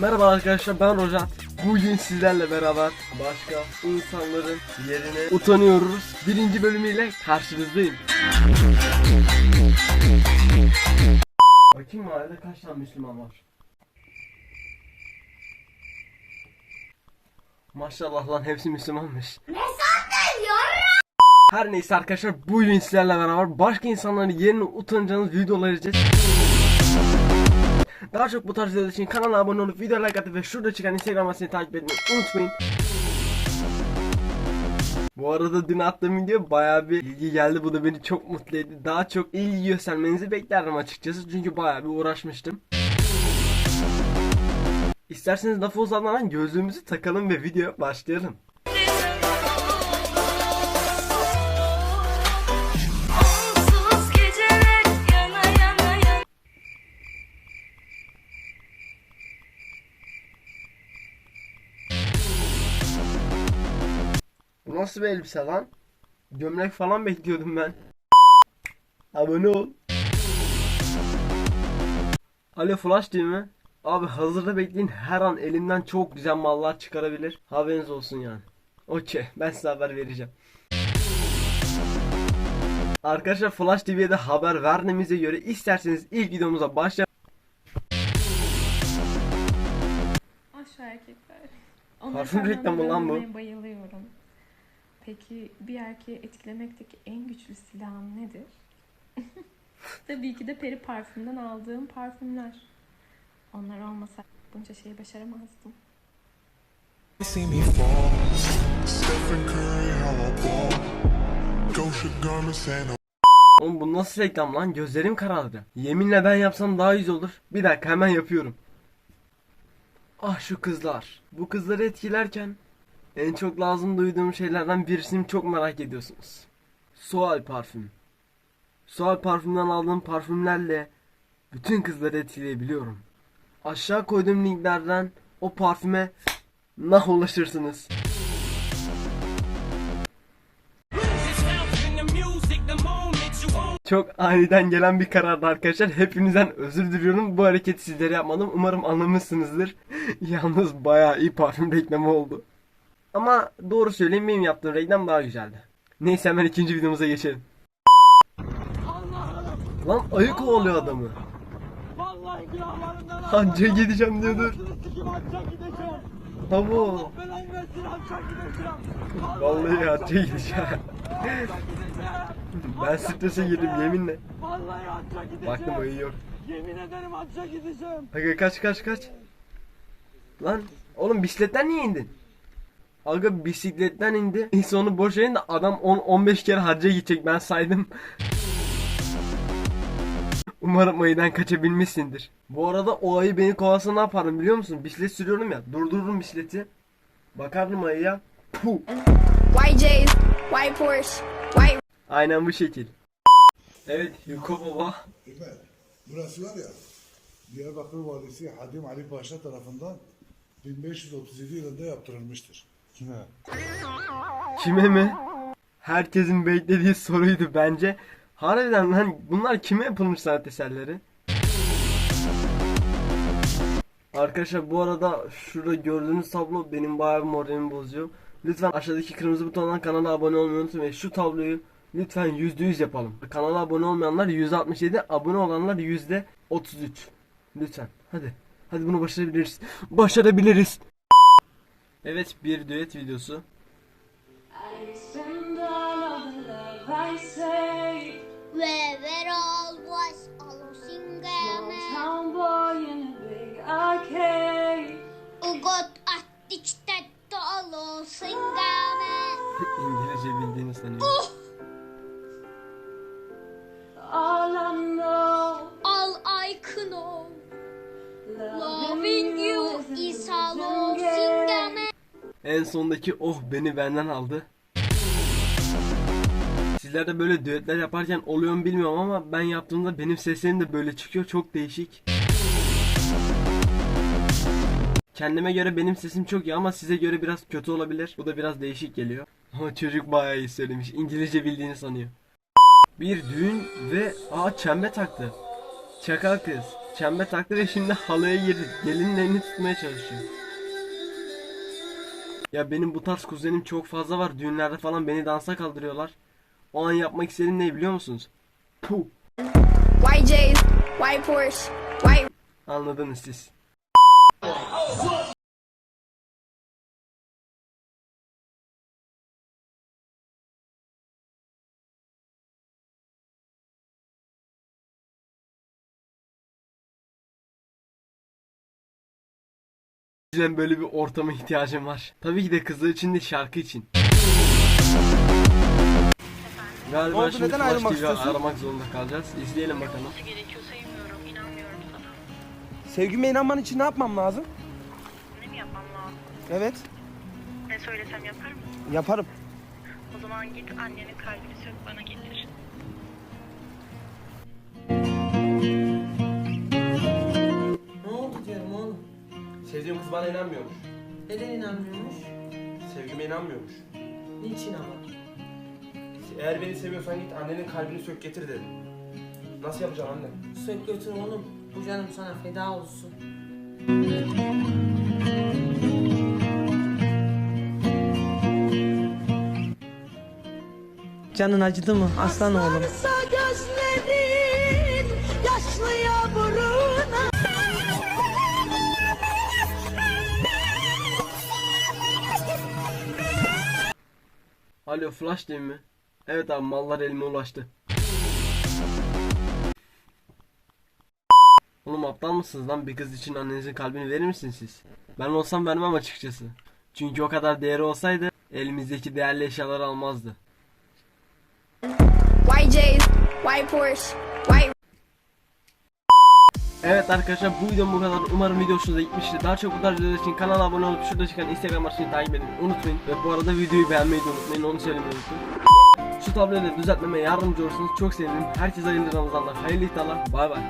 Merhaba arkadaşlar ben Rojat. Bugün sizlerle beraber başka insanların yerine utanıyoruz. Birinci bölümüyle karşınızdayım. Bakayım mahallede kaç tane Müslüman var? Maşallah lan hepsi Müslümanmış. Her neyse arkadaşlar bugün sizlerle beraber başka insanların yerine utanacağınız videolar izleyeceğiz. Daha çok bu tarz videolar için kanala abone olup video like atıp ve şurada çıkan Instagram adresini takip etmeyi unutmayın. Bu arada dün attığım video bayağı bir ilgi geldi. Bu da beni çok mutlu etti. Daha çok ilgi göstermenizi beklerdim açıkçası. Çünkü bayağı bir uğraşmıştım. İsterseniz lafı uzatmadan gözlüğümüzü takalım ve videoya başlayalım. Bu nasıl bir elbise lan? Gömlek falan bekliyordum ben. Abone ol. Alo Flash değil mi? Abi hazırda bekleyin her an elimden çok güzel mallar çıkarabilir. Haberiniz olsun yani. Okey ben size haber vereceğim. Arkadaşlar Flash TV'ye de haber verdiğimize göre isterseniz ilk videomuza başlayalım. Aşağı erkekler. Onları Parfüm reklamı lan bu. bayılıyorum. Peki bir erkeği etkilemekteki en güçlü silahın nedir? Tabii ki de peri parfümden aldığım parfümler. Onlar olmasa bunca şeyi başaramazdım. see Oğlum bu nasıl reklam lan? Gözlerim karardı. Yeminle ben yapsam daha iyi olur. Bir dakika hemen yapıyorum. Ah şu kızlar. Bu kızları etkilerken en çok lazım duyduğum şeylerden birisini çok merak ediyorsunuz. Sual parfüm. Sual parfümden aldığım parfümlerle bütün kızları etkileyebiliyorum. Aşağı koyduğum linklerden o parfüme nah ulaşırsınız. Çok aniden gelen bir karardı arkadaşlar. Hepinizden özür diliyorum. Bu hareketi sizlere yapmadım. Umarım anlamışsınızdır. Yalnız bayağı iyi parfüm reklamı oldu. Ama doğru söyleyeyim benim yaptığım reklam daha güzeldi. Neyse hemen ikinci videomuza geçelim. Lan ayı kovalıyor adamı. Vallahi günahlarından Hacca gideceğim. Allah versin hacca gideceğim. Vallahi hacca gideceğim. Ben strese girdim yeminle. Vallahi hacca gideceğim. Baktım ayı yok. Yemin ederim hacca gideceğim. Aga kaç kaç kaç. Lan oğlum bisikletten niye indin? Aga bisikletten indi. Neyse onu boş verin de adam 10-15 kere hacca gidecek ben saydım. Umarım ayıdan kaçabilmişsindir. Bu arada o ayı beni kovasa ne yaparım biliyor musun? Bisiklet sürüyorum ya. Durdururum bisikleti. Bakardım ayıya. Puh. White J's, white Porsche, white Aynen bu şekil. Evet Yuko baba. Evet. Burası var ya, Diyarbakır Valisi Hadim Ali Paşa tarafından 1537 yılında yaptırılmıştır. Kime? Mi? Herkesin beklediği soruydu bence. Harbiden lan bunlar kime yapılmış sanat eserleri? Arkadaşlar bu arada şurada gördüğünüz tablo benim bayağı bir moralimi bozuyor. Lütfen aşağıdaki kırmızı butondan kanala abone olmayı unutmayın. Şu tabloyu lütfen %100 yapalım. Kanala abone olmayanlar %67, abone olanlar %33. Lütfen. Hadi. Hadi bunu başarabiliriz. Başarabiliriz. Evet bir düet videosu. I spend all of the love I save Wherever all was all singing Small town boy in a big arcade Ugot at içte dolu singing İngilizce bildiğini sanıyorum. All I know All I know Loving you is all En sondaki oh beni benden aldı. Sizler de böyle düetler yaparken oluyor mu bilmiyorum ama ben yaptığımda benim seslerim de böyle çıkıyor. Çok değişik. Kendime göre benim sesim çok iyi ama size göre biraz kötü olabilir. Bu da biraz değişik geliyor. Ama çocuk bayağı iyi söylemiş. İngilizce bildiğini sanıyor. Bir düğün ve aa çembe taktı. Çakal kız. çember taktı ve şimdi halıya girdi. Gelinin elini tutmaya çalışıyor. Ya benim bu tarz kuzenim çok fazla var. Düğünlerde falan beni dansa kaldırıyorlar. O an yapmak istediğim ne biliyor musunuz? Puh. White J's, white Porsche, white Anladınız siz. Acilen böyle bir ortama ihtiyacım var. Tabii ki de kızlar için de şarkı için. Galiba oldu, şimdi neden Flash ayrılmak TV istiyorsun? aramak zorunda kalacağız. İzleyelim bakalım. Sevgime inanman için ne yapmam lazım? Ne mi yapmam lazım? Evet, Ne söylesem yapar mısın? yaparım. O zaman git annenin kalbini sök bana getir. Sevdiğim kız bana inanmıyormuş. Neden inanmıyormuş? Sevgime inanmıyormuş. Niçin ama? Eğer beni seviyorsan git annenin kalbini sök getir dedim. Nasıl yapacağım anne? Sök götür oğlum. Bu canım sana feda olsun. Canın acıdı mı aslan oğlum? Alo flash değil mi? Evet abi mallar elime ulaştı. Oğlum aptal mısınız lan bir kız için annenizin kalbini verir misiniz siz? Ben olsam vermem açıkçası. Çünkü o kadar değeri olsaydı elimizdeki değerli eşyaları almazdı. white J's, white Porsche, white Evet arkadaşlar bu videom bu kadar. Umarım video hoşunuza gitmiştir. Daha çok bu tarz videolar için kanala abone olup şurada çıkan Instagram adresini takip edin. Unutmayın. Ve bu arada videoyu beğenmeyi de unutmayın. Onu söylemeyi unutmayın. Şu tabloyu da düzeltmeme yardımcı olursanız çok sevinirim. Herkese hayırlı Ramazanlar. Hayırlı iftarlar. Bay bay.